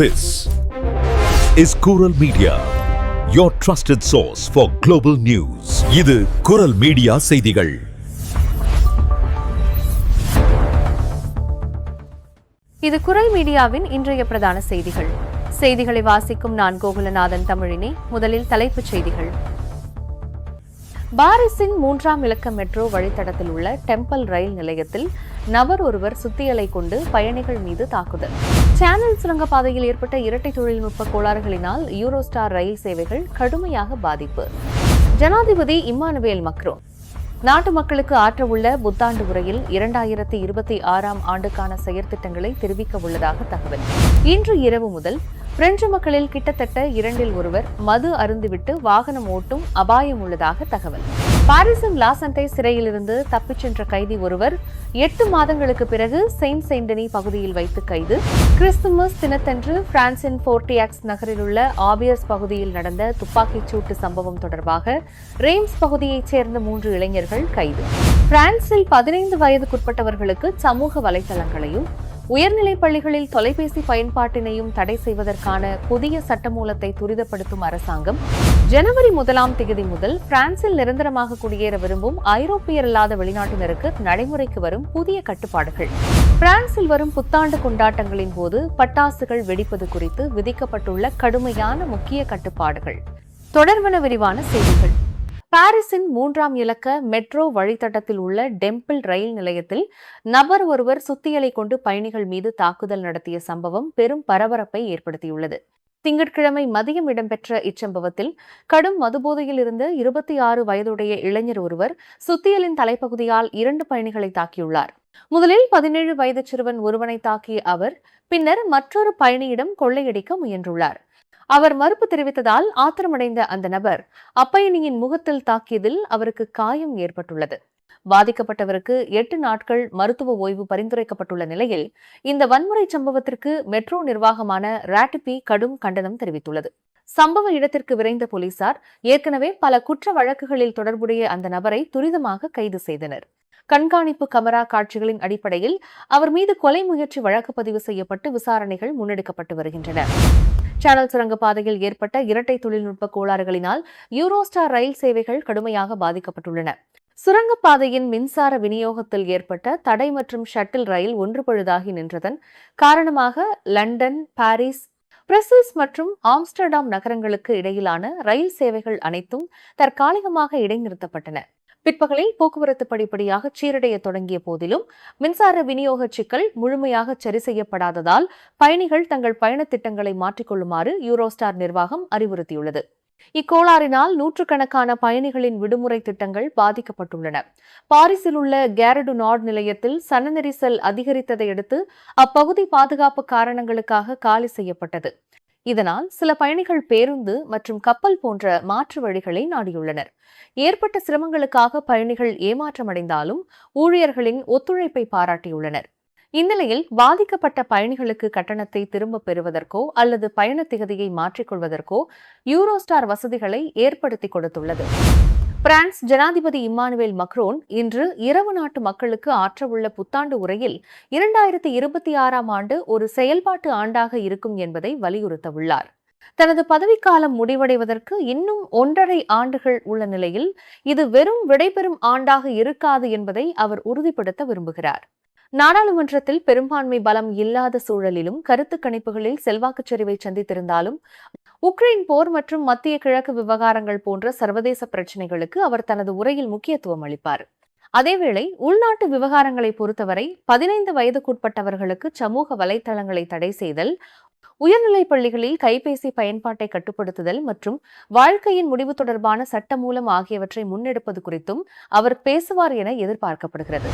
This is Kural Media, your trusted source for global news. இது குரல் media செய்திகள். இது குரல் மீடியாவின் இன்றைய பிரதான செய்திகள். செய்திகளை வாசிக்கும் நான் கோகுலநாதன் தமிழினி முதலில் தலைப்புச் செய்திகள். பாரிஸின் மூன்றாம் இலக்க மெட்ரோ வழித்தடத்தில் உள்ள டெம்பிள் ரயில் நிலையத்தில் நபர் ஒருவர் சுத்தியலை கொண்டு பயணிகள் மீது தாக்குதல். சேனல் சுரங்கப்பாதையில் ஏற்பட்ட இரட்டை தொழில்நுட்ப கோளாறுகளினால் யூரோஸ்டார் ரயில் சேவைகள் கடுமையாக பாதிப்பு. ஜனாதிபதி இம்மானுவேல் மக்ரோன் நாட்டு மக்களுக்கு ஆற்ற உள்ள புத்தாண்டு உரையில் இரண்டாயிரத்தி இருபத்தி ஆறாம் ஆண்டுக்கான செயற்திட்டங்களை தெரிவிக்க உள்ளதாக தகவல். இன்று இரவு முதல் பிரெஞ்சு மக்களில் கிட்டத்தட்ட இரண்டில் ஒருவர் மது அருந்துவிட்டு வாகனம் ஓட்டும் அபாயம் உள்ளதாக தகவல். பாரிஸின் லாசண்டை சிறையிலிருந்து தப்பிச் சென்ற கைதி ஒருவர் எட்டு மாதங்களுக்கு பிறகு செயின்ட் செயின்டனி பகுதியில் வைத்து கைது. கிறிஸ்துமஸ் தினத்தன்று பிரான்சின் போர்டியாக்ஸ் நகரில் உள்ள ஆபியர்ஸ் பகுதியில் நடந்த துப்பாக்கிச் சூட்டு சம்பவம் தொடர்பாக ரேம்ஸ் பகுதியைச் சேர்ந்த மூன்று இளைஞர்கள் கைது. பிரான்சில் பதினைந்து வயதுக்குட்பட்டவர்களுக்கு சமூக வலைதளங்களையும் உயர்நிலைப் பள்ளிகளில் தொலைபேசி பயன்பாட்டினையும் தடை செய்வதற்கான புதிய சட்டமூலத்தை துரிதப்படுத்தும் அரசாங்கம் ஜனவரி முதலாம் தேதி முதல் பிரான்சில் நிரந்தரமாக குடியேற விரும்பும் ஐரோப்பியர் அல்லாத வெளிநாட்டினருக்கு நடைமுறைக்கு வரும் புதிய கட்டுப்பாடுகள். பிரான்சில் வரும் புத்தாண்டு கொண்டாட்டங்களின் போது பட்டாசுகள் வெடிப்பது குறித்து விதிக்கப்பட்டுள்ள கடுமையான முக்கிய கட்டுப்பாடுகள். தொடர்வன விரிவான செய்திகள். பாரிஸின் மூன்றாம் இலக்க மெட்ரோ வழித்தடத்தில் உள்ள டெம்பிள் ரயில் நிலையத்தில் நபர் ஒருவர் சுத்தியலை கொண்டு பயணிகள் மீது தாக்குதல் நடத்திய சம்பவம் பெரும் பரபரப்பை ஏற்படுத்தியுள்ளது. திங்கட்கிழமை மதியம் இடம்பெற்ற இச்சம்பவத்தில் கடும் மதுபோதையில் இருந்த இருபத்தி ஆறு வயதுடைய இளைஞர் ஒருவர் சுத்தியலின் தலைப்பகுதியால் இரண்டு பயணிகளை தாக்கியுள்ளார். முதலில் பதினேழு வயது சிறுவன் ஒருவனை தாக்கிய அவர் பின்னர் மற்றொரு பயணியிடம் கொள்ளையடிக்க முயன்றுள்ளார். அவர் மறுப்பு தெரிவித்ததால் ஆத்திரமடைந்த அந்த நபர் அப்பயணியின் முகத்தில் தாக்கியதில் அவருக்கு காயம் ஏற்பட்டுள்ளது. பாதிக்கப்பட்டவருக்கு எட்டு நாட்கள் மருத்துவ ஓய்வு பரிந்துரைக்கப்பட்டுள்ள நிலையில் இந்த வன்முறை சம்பவத்திற்கு மெட்ரோ நிர்வாகமான ராட்டிபி கடும் கண்டனம் தெரிவித்துள்ளது. சம்பவ இடத்திற்கு விரைந்த போலீசார் ஏற்கனவே பல குற்ற வழக்குகளில் தொடர்புடைய அந்த நபரை துரிதமாக கைது செய்தனர். கண்காணிப்பு கமரா காட்சிகளின் அடிப்படையில் அவர் மீது கொலை முயற்சி வழக்கு பதிவு செய்யப்பட்டு விசாரணைகள் முன்னெடுக்கப்பட்டு வருகின்றன. சேனல் சுரங்கப்பாதையில் ஏற்பட்ட இரட்டை தொழில்நுட்ப கோளாறுகளினால் யூரோஸ்டார் ரயில் சேவைகள் கடுமையாக பாதிக்கப்பட்டுள்ளன. சுரங்கப்பாதையின் மின்சார விநியோகத்தில் ஏற்பட்ட தடை மற்றும் ஷட்டில் ரயில் ஒன்று பொழுதாகி நின்றதன் காரணமாக லண்டன் பாரிஸ் பிரசில்ஸ் மற்றும் ஆம்ஸ்டர்டாம் நகரங்களுக்கு இடையிலான ரயில் சேவைகள் அனைத்தும் தற்காலிகமாக இடைநிறுத்தப்பட்டன. பிற்பகலில் போக்குவரத்து படிப்படியாக சீரடைய தொடங்கிய போதிலும் மின்சார விநியோக சிக்கல் முழுமையாக சரி செய்யப்படாததால் பயணிகள் தங்கள் பயணத் திட்டங்களை மாற்றிக்கொள்ளுமாறு யூரோஸ்டார் நிர்வாகம் அறிவுறுத்தியுள்ளது. இக்கோளாறினால் நூற்றுக்கணக்கான பயணிகளின் விடுமுறை திட்டங்கள் பாதிக்கப்பட்டுள்ளன. பாரிஸில் உள்ள கேரடு நாட் நிலையத்தில் சன நெரிசல் அதிகரித்ததை அடுத்து அப்பகுதி பாதுகாப்பு காரணங்களுக்காக காலி செய்யப்பட்டது. இதனால் சில பயணிகள் பேருந்து மற்றும் கப்பல் போன்ற மாற்று வழிகளை நாடியுள்ளனர். ஏற்பட்ட சிரமங்களுக்காக பயணிகள் ஏமாற்றமடைந்தாலும் ஊழியர்களின் ஒத்துழைப்பை பாராட்டியுள்ளனர். இந்நிலையில் பாதிக்கப்பட்ட பயணிகளுக்கு கட்டணத்தை திரும்பப் பெறுவதற்கோ அல்லது பயண திகதியை மாற்றிக்கொள்வதற்கோ யூரோஸ்டார் வசதிகளை ஏற்படுத்தி கொடுத்துள்ளது. பிரான்ஸ் ஜனாதிபதி இம்மானுவேல் மக்ரோன் இன்று இரவு நாட்டு மக்களுக்கு ஆற்றவுள்ள புத்தாண்டு உரையில் இரண்டாயிரத்தி இருபத்தி ஆறாம் ஆண்டு ஒரு செயல்பாட்டு ஆண்டாக இருக்கும் என்பதை வலியுறுத்தவுள்ளார். தனது பதவிக்காலம் முடிவடைவதற்கு இன்னும் ஒன்றரை ஆண்டுகள் உள்ள நிலையில் இது வெறும் விடைபெறும் ஆண்டாக இருக்காது என்பதை அவர் உறுதிப்படுத்த விரும்புகிறார். நாடாளுமன்றத்தில் பெரும்பான்மை பலம் இல்லாத சூழலிலும் கருத்து கணிப்புகளில் செல்வாக்குச் சரிவை சந்தித்திருந்தாலும் உக்ரைன் போர் மற்றும் மத்திய கிழக்கு விவகாரங்கள் போன்ற சர்வதேச பிரச்சினைகளுக்கு அவர் தனது உரையில் முக்கியத்துவம் அளிப்பார். அதேவேளை உள்நாட்டு விவகாரங்களை பொறுத்தவரை பதினைந்து வயதுக்குட்பட்டவர்களுக்கு சமூக வலைதளங்களை தடை செய்தல் உயர்நிலைப் பள்ளிகளில் கைபேசி பயன்பாட்டை கட்டுப்படுத்துதல் மற்றும் வாழ்க்கையின் முடிவு தொடர்பான சட்டமூலம் ஆகியவற்றை முன்னெடுப்பது குறித்தும் அவர் பேசுவார் என எதிர்பார்க்கப்படுகிறது.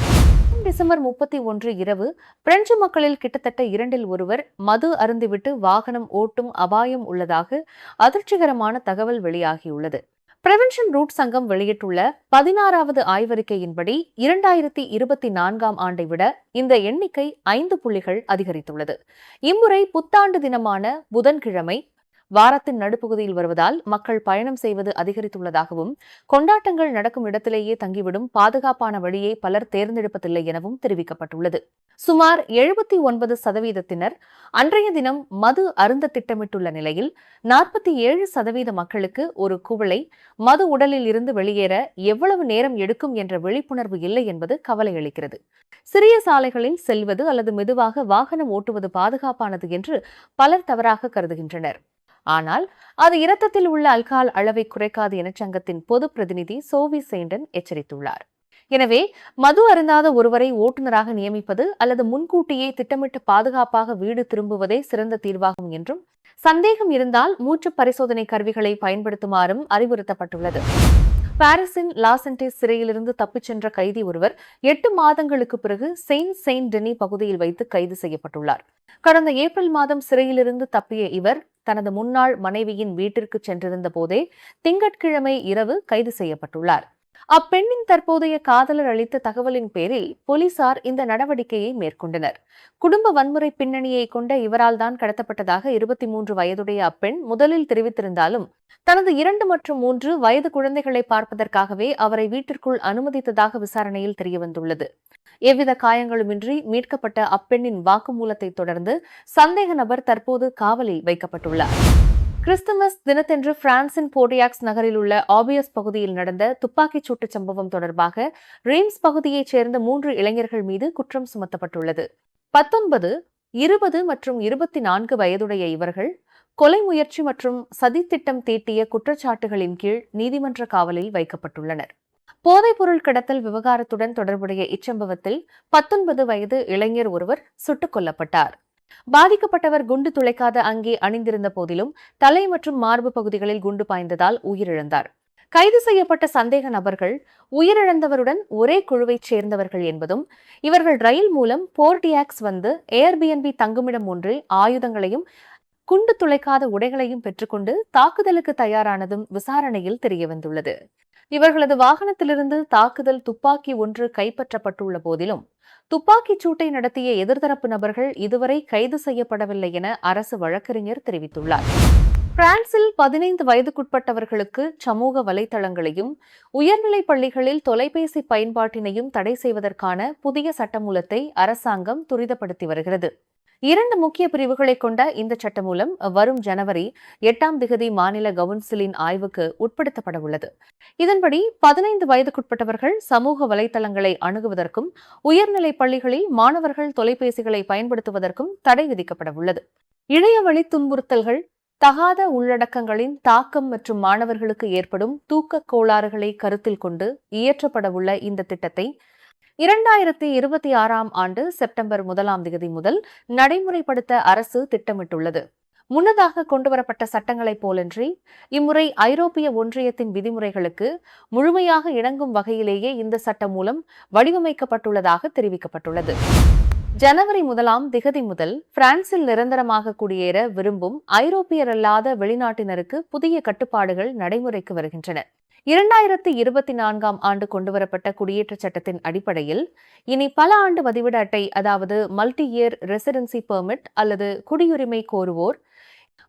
டிசம்பர் முப்பத்தி ஒன்று இரவு பிரெஞ்சு மக்களில் கிட்டத்தட்ட இரண்டில் ஒருவர் மது அருந்திவிட்டு வாகனம் ஓட்டும் அபாயம் உள்ளதாக அதிர்ச்சிகரமான தகவல் வெளியாகியுள்ளது. பிரவென்ஷன் ரூட் சங்கம் வெளியிட்டுள்ள பதினாறாவது ஆய்வறிக்கையின்படி இரண்டாயிரத்தி இருபத்தி நான்காம் ஆண்டை விட இந்த எண்ணிக்கை ஐந்து புள்ளிகள் அதிகரித்துள்ளது. இம்முறை புத்தாண்டு தினமான புதன்கிழமை வாரத்தின் நடுப்பகுதியில் வருவதால் மக்கள் பயணம் செய்வது அதிகரித்துள்ளதாகவும் கொண்டாட்டங்கள் நடக்கும் இடத்திலேயே தங்கிவிடும் பாதுகாப்பான வழியை பலர் தேர்ந்தெடுப்பதில்லை எனவும் தெரிவிக்கப்பட்டுள்ளது. சுமார் எழுபத்தி ஒன்பது சதவீதத்தினர் அன்றைய தினம் மது அருந்த திட்டமிட்டுள்ள நிலையில் நாற்பத்தி ஏழு சதவீத மக்களுக்கு ஒரு குவளை மது உடலில் இருந்து வெளியேற எவ்வளவு நேரம் எடுக்கும் என்ற விழிப்புணர்வு இல்லை என்பது கவலை அளிக்கிறது சிறிய சாலைகளில் செல்வது அல்லது மெதுவாக வாகனம் ஓட்டுவது பாதுகாப்பானது என்று பலர் தவறாக கருதுகின்றனர். ஆனால் அது இரத்தத்தில் உள்ள அல்கால் அளவை குறைக்காது என சங்கத்தின் பொது பிரதிநிதி சோவி சேண்டன் எச்சரித்துள்ளார். எனவே மது அருந்தாத ஒருவரை ஓட்டுநராக நியமிப்பது அல்லது முன்கூட்டியே திட்டமிட்டு பாதுகாப்பாக வீடு திரும்புவதே சிறந்த தீர்வாகும் என்றும் சந்தேகம் இருந்தால் மூச்சு பரிசோதனை கருவிகளை பயன்படுத்துமாறும் அறிவுறுத்தப்பட்டுள்ளது. பாரிஸின் லாசன்டேஸ் சிறையிலிருந்து தப்பிச் சென்ற கைதி ஒருவர் எட்டு மாதங்களுக்கு பிறகு செயின்ட் செயின்ட் டெனி பகுதியில் வைத்து கைது செய்யப்பட்டுள்ளார். கடந்த ஏப்ரல் மாதம் சிறையிலிருந்து தப்பிய இவர் தனது முன்னாள் மனைவியின் வீட்டிற்கு சென்றிருந்த போதே திங்கட்கிழமை இரவு கைது செய்யப்பட்டுள்ளார். அப்பெண்ணின் தற்போதைய காதலர் அளித்த தகவலின் பேரில் போலீசார் இந்த நடவடிக்கையை மேற்கொண்டனர். குடும்ப வன்முறை பின்னணியை கொண்ட இவரால் தான் கடத்தப்பட்டதாக இருபத்தி மூன்று வயதுடைய அப்பெண் முதலில் தெரிவித்திருந்தாலும் தனது இரண்டு மற்றும் மூன்று வயது குழந்தைகளை பார்ப்பதற்காகவே அவரை வீட்டிற்குள் அனுமதித்ததாக விசாரணையில் தெரியவந்துள்ளது. எவ்வித காயங்களுமின்றி மீட்கப்பட்ட அப்பெண்ணின் வாக்குமூலத்தை தொடர்ந்து சந்தேக நபர் தற்போது காவலில் வைக்கப்பட்டுள்ளார். கிறிஸ்துமஸ் தினத்தன்று பிரான்சின் போர்டியாக்ஸ் நகரில் உள்ள ஆபியஸ் பகுதியில் நடந்த துப்பாக்கிச் சூட்டுச் சம்பவம் தொடர்பாக ரீம்ஸ் பகுதியைச் சேர்ந்த மூன்று இளைஞர்கள் மீது குற்றம் சுமத்தப்பட்டுள்ளது. பத்தொன்பது இருபது மற்றும் இருபத்தி நான்கு வயதுடைய இவர்கள் கொலை முயற்சி மற்றும் சதித்திட்டம் தீட்டிய குற்றச்சாட்டுகளின் கீழ் நீதிமன்ற காவலில் வைக்கப்பட்டுள்ளனர். போதைப்பொருள் கடத்தல் விவகாரத்துடன் தொடர்புடைய இச்சம்பவத்தில் பத்தொன்பது வயது இளைஞர் ஒருவர் சுட்டுக் கொல்லப்பட்டார். பாதிக்கப்பட்டவர் குண்டு துளைக்காத அங்கே அணிந்திருந்த போதிலும் தலை மற்றும் மார்பு பகுதிகளில் குண்டு பாய்ந்ததால் உயிரிழந்தார். கைது செய்யப்பட்ட சந்தேக நபர்கள் உயிரிழந்தவருடன் ஒரே குழுவைச் சேர்ந்தவர்கள் என்பதும் இவர்கள் ரயில் மூலம் போர்டியாக்ஸ் வந்து ஏர்பிஎன்பி தங்குமிடம் ஒன்றில் ஆயுதங்களையும் குண்டு துளைக்காத உடைகளையும் பெற்றுக்கொண்டு தாக்குதலுக்கு தயாரானதும் விசாரணையில் தெரியவந்துள்ளது. இவர்களது வாகனத்திலிருந்து தாக்குதல் துப்பாக்கி ஒன்று கைப்பற்றப்பட்டுள்ள போதிலும் துப்பாக்கிச் சூட்டை நடத்திய எதிர்தரப்பு நபர்கள் இதுவரை கைது செய்யப்படவில்லை என அரசு வழக்கறிஞர் தெரிவித்துள்ளார். பிரான்சில் பதினைந்து வயதுக்குட்பட்டவர்களுக்கு சமூக வலைதளங்களையும் உயர்நிலைப் பள்ளிகளில் தொலைபேசி பயன்பாட்டினையும் தடை செய்வதற்கான புதிய சட்டமூலத்தை அரசாங்கம் துரிதப்படுத்தி வருகிறது. இரண்டு முக்கிய பிரிவுகளை கொண்ட இந்த சட்டமூலம் வரும் ஜனவரி எட்டாம் திகதி மாநில கவுன்சிலின் ஆய்வுக்கு உட்படுத்தப்பட உள்ளது. இதன்படி பதினைந்து வயதுக்குட்பட்டவர்கள் சமூக வலைதளங்களை அணுகுவதற்கும் உயர்நிலை பள்ளிகளில் மாணவர்கள் தொலைபேசிகளை பயன்படுத்துவதற்கும் தடை விதிக்கப்பட உள்ளது. இணையவழி துன்புறுத்தல்கள் தகாத உள்ளடக்கங்களின் தாக்கம் மற்றும் மாணவர்களுக்கு ஏற்படும் தூக்கக் கோளாறுகளை கருத்தில் கொண்டு இயற்றப்பட உள்ள இந்த திட்டத்தை இரண்டாயிரத்தி இருபத்தி ஆறாம் ஆண்டு செப்டம்பர் முதலாம் தேதி முதல் நடைமுறைப்படுத்த அரசு திட்டமிட்டுள்ளது. முன்னதாக கொண்டுவரப்பட்ட சட்டங்களைப் போலன்றி இம்முறை ஐரோப்பிய ஒன்றியத்தின் விதிமுறைகளுக்கு முழுமையாக இணங்கும் வகையிலேயே இந்த சட்டம் மூலம் வடிவமைக்கப்பட்டுள்ளதாக தெரிவிக்கப்பட்டுள்ளது. ஜனவரி முதலாம் திகதி முதல் பிரான்சில் நிரந்தரமாக குடியேற விரும்பும் ஐரோப்பியரல்லாத வெளிநாட்டினருக்கு புதிய கட்டுப்பாடுகள் நடைமுறைக்கு வருகின்றன. இரண்டாயிரத்தி இருபத்தி நான்காம் ஆண்டு கொண்டுவரப்பட்ட குடியேற்ற சட்டத்தின் அடிப்படையில் இனி பல ஆண்டு பதிவிட அட்டை அதாவது மல்டி இயர் ரெசிடென்சி பெர்மிட் அல்லது குடியுரிமை கோருவோர்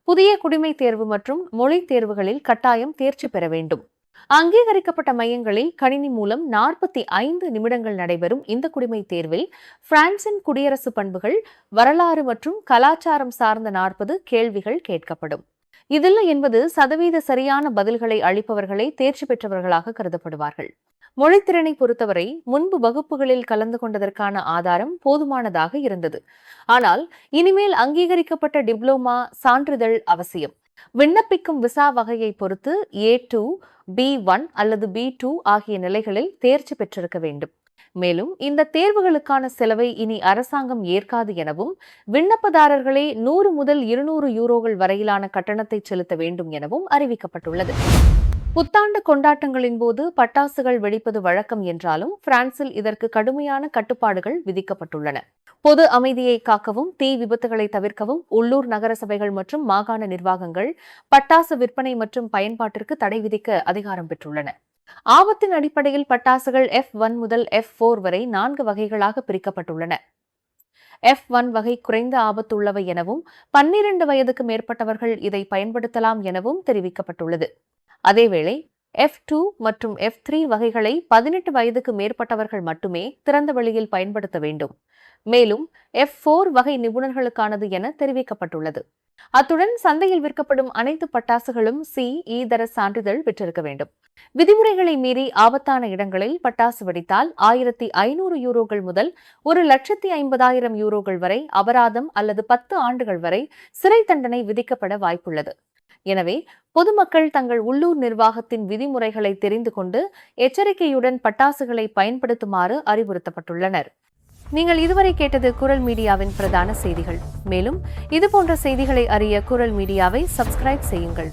புதிய குடிமை தேர்வு மற்றும் மொழி தேர்வுகளில் கட்டாயம் தேர்ச்சி பெற வேண்டும். அங்கீகரிக்கப்பட்ட மையங்களில் கணினி மூலம் நாற்பத்தி ஐந்து நிமிடங்கள் நடைபெறும் இந்த குடிமை தேர்வில் பிரான்சின் குடியரசு பண்புகள் வரலாறு மற்றும் கலாச்சாரம் சார்ந்த நாற்பது கேள்விகள் கேட்கப்படும். இதில் என்பது சதவீத சரியான பதில்களை அளிப்பவர்களே தேர்ச்சி பெற்றவர்களாக கருதப்படுவார்கள். மொழித்திறனை பொறுத்தவரை முன்பு வகுப்புகளில் கலந்து கொண்டதற்கான ஆதாரம் போதுமானதாக இருந்தது. ஆனால் இனிமேல் அங்கீகரிக்கப்பட்ட டிப்ளோமா சான்றிதழ் அவசியம். விண்ணப்பிக்கும் விசா வகையை பொறுத்து ஏ டூ பி ஒன் அல்லது பி டூ ஆகிய நிலைகளில் தேர்ச்சி பெற்றிருக்க வேண்டும். மேலும் இந்த தேர்வுகளுக்கான செலவை இனி அரசாங்கம் ஏற்காது எனவும் விண்ணப்பதாரர்களே நூறு முதல் இருநூறு யூரோகள் வரையிலான கட்டணத்தை செலுத்த வேண்டும் எனவும் அறிவிக்கப்பட்டுள்ளது. புத்தாண்டு கொண்டாட்டங்களின் போது பட்டாசுகள் வெடிப்பது வழக்கம் என்றாலும் பிரான்சில் இதற்கு கடுமையான கட்டுப்பாடுகள் விதிக்கப்பட்டுள்ளன. பொது அமைதியை காக்கவும் தீ விபத்துகளை தவிர்க்கவும் உள்ளூர் நகர சபைகள் மற்றும் மாகாண நிர்வாகங்கள் பட்டாசு விற்பனை மற்றும் பயன்பாட்டிற்கு தடை விதிக்க அதிகாரம் பெற்றுள்ளன. ஆபத்தின் அடிப்படையில் பட்டாசுகள் எஃப் ஒன் முதல் எஃப் போர் வரை நான்கு வகைகளாக பிரிக்கப்பட்டுள்ளன. எஃப் ஒன் வகை குறைந்த ஆபத்துள்ளவை எனவும் பன்னிரண்டு வயதுக்கு மேற்பட்டவர்கள் இதை பயன்படுத்தலாம் எனவும் தெரிவிக்கப்பட்டுள்ளது. அதேவேளை எஃப் டூ மற்றும் எஃப் த்ரீ வகைகளை பதினெட்டு வயதுக்கு மேற்பட்டவர்கள் மட்டுமே திறந்த வெளியில் பயன்படுத்த வேண்டும். மேலும் எஃப் ஃபோர் வகை நிபுணர்களுக்கானது என தெரிவிக்கப்பட்டுள்ளது. அத்துடன் சந்தையில் விற்கப்படும் அனைத்து பட்டாசுகளும் சி ஈதர e சான்றிதழ் பெற்றிருக்க வேண்டும். விதிமுறைகளை மீறி ஆபத்தான இடங்களில் பட்டாசு வெடித்தால் ஆயிரத்தி ஐநூறு யூரோகள் முதல் ஒரு லட்சத்தி ஐம்பதாயிரம் யூரோகள் வரை அபராதம் அல்லது பத்து ஆண்டுகள் வரை சிறை தண்டனை விதிக்கப்பட வாய்ப்புள்ளது. எனவே பொதுமக்கள் தங்கள் உள்ளூர் நிர்வாகத்தின் விதிமுறைகளை தெரிந்து கொண்டு எச்சரிக்கையுடன் பட்டாசுகளை பயன்படுத்துமாறு அறிவுறுத்தப்பட்டுள்ளனர். நீங்கள் இதுவரை கேட்டது குரல் மீடியாவின் பிரதான செய்திகள். மேலும் இதுபோன்ற செய்திகளை அறிய குரல் மீடியாவை சப்ஸ்கிரைப் செய்யுங்கள்.